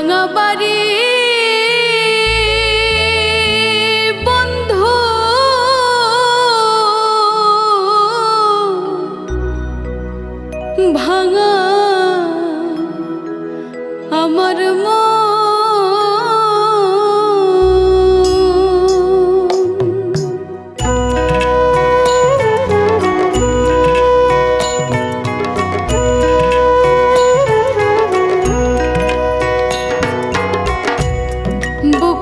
ভাঙা বাড়ি। বন্ধু। ভাঙা আমার মন।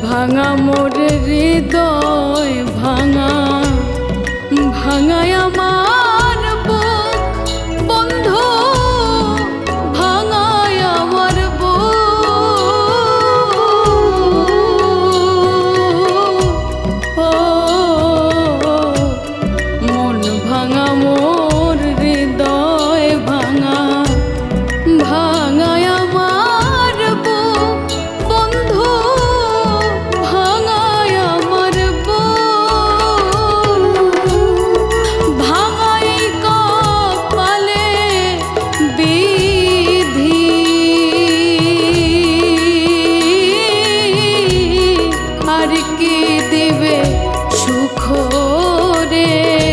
ভাঙা মোর হৃদয় ভাঙা ভাঙা কি দিবে সুখ রে?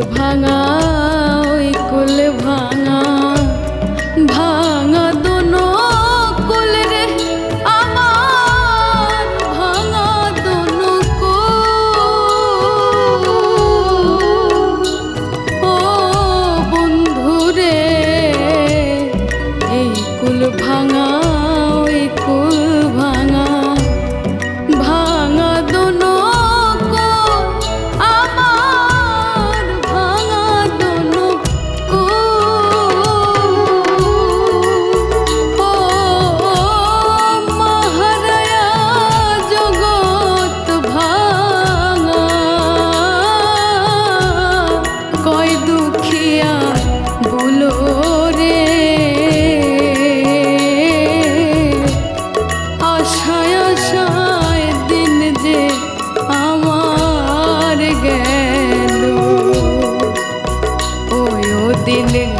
ভাঙা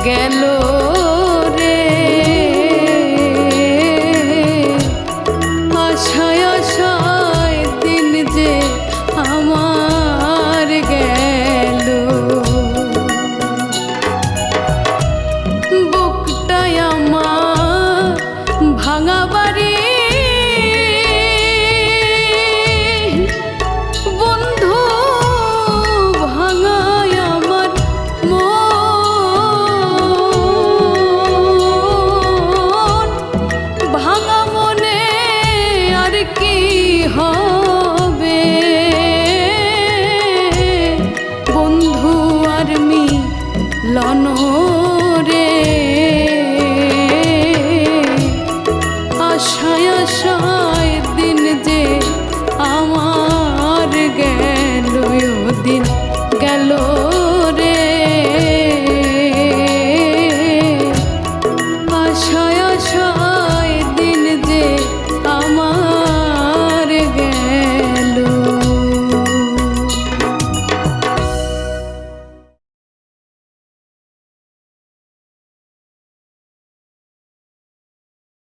again, look. লনো